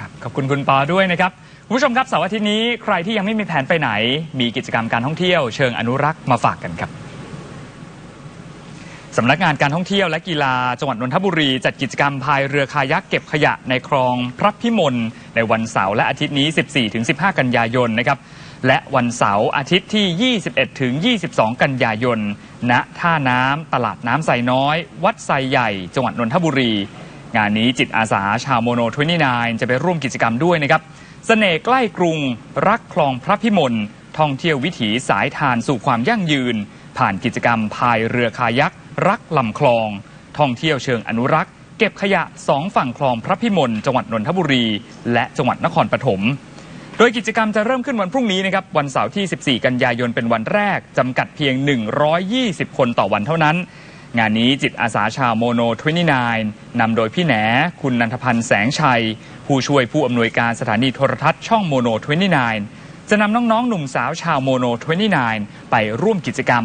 ครับขอบคุณคุณปอด้วยนะครับคุณผู้ชมครับเสาร์อาทิตย์นี้ใครที่ยังไม่มีแผนไปไหน มีกิจกรรมการท่องเที่ยวเชิงอนุรักษ์มาฝากกันครับสำนักงานการท่องเที่ยวและกีฬาจังหวัดนนทบุรี จัดกิจกรรมพายเรือคายักเก็บขยะในคลองพระพิมลในวันเสาร์และอาทิตย์นี้ 14-15 กันยายนนะครับและวันเสาร์อาทิตย์ที่ 21-22 กันยายน ณ ท่าน้ำตลาดน้ำไซน้อย วัดไซใหญ่ จังหวัดนนทบุรี งานนี้จิตอาสาชาวโมโนทวินีนจะไปร่วมกิจกรรมด้วยนะครับเสน่ห์ใกล้กรุง รักคลองพระพิมลท่องเที่ยววิถีสายทานสู่ความยั่งยืน ผ่านกิจกรรมพายเรือคายัก รักลำคลอง ท่องเที่ยวเชิงอนุรักษ์ เก็บขยะสองฝั่งคลองพระพิมลจังหวัดนนทบุรี และจังหวัดนครปฐมโดยกิจกรรมจะเริ่มขึ้นวันพรุ่งนี้นะครับวันเสาร์ที่ 14 กันยายนเป็นวันแรกจำกัดเพียง 120 คนต่อวันเท่านั้น งานนี้จิตอาสาชาวโมโน29นำโดยพี่แหนคุณนันทพันธ์แสงชัย ผู้ช่วยผู้อำนวยการสถานีโทรทัศน์ช่องโมโน29จะนำน้องๆ หนุ่มสาวชาวโมโน29ไปร่วมกิจกรรม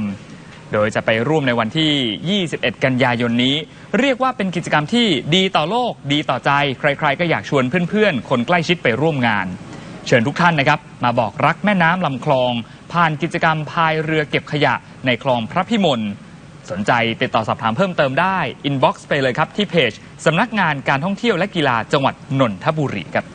โดยจะไปร่วมในวันที่ 21 กันยายนนี้ เรียกว่าเป็นกิจกรรมที่ดีต่อโลก ดีต่อใจ ใคร ๆ ก็อยากชวนเพื่อนๆ คนใกล้ชิดไปร่วมงาน เชิญทุกท่านนะครับ มาบอกรักแม่น้ำลำคลอง ผ่านกิจกรรมพายเรือเก็บขยะในคลองพระพิมล สนใจติดต่อสอบถามเพิ่มเติมได้อินบ็อกซ์ไปเลยครับที่เพจสำนักงานการท่องเที่ยวและกีฬาจังหวัดนนทบุรีครับ